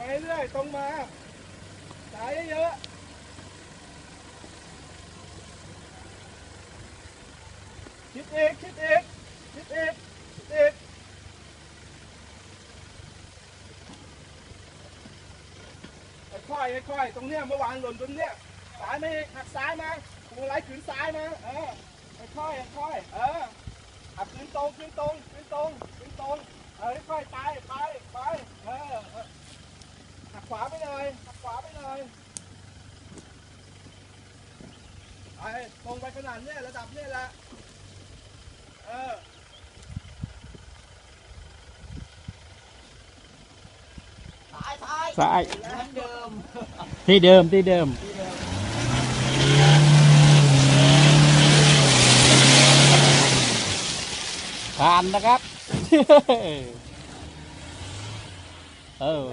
มาเรื่อยๆตรงมาสายเยอะๆคิดเอกคิดเอกคิดเอกคิดเอีกค่อยๆค่อยตรงเนี้ยเมื่อวานหล่นตรงเนี้ยซ้ายไมาอีกหักซ้ายมาพวงไล่ขืนซ้ายมาเออค่อยค่อยเออหักขืนตรงขืนตรงขืนตรงขืนตรงเออค่อยไปไปไปเออเออหัก ขวาไปเลยหักขวาไปเลยไปตรงไปขนาดเนี้ยระดับเนี้ยแหละเออซ้ายเหมือนเดิมที่เดิม ที่เดิมผ่านนะครับ เออ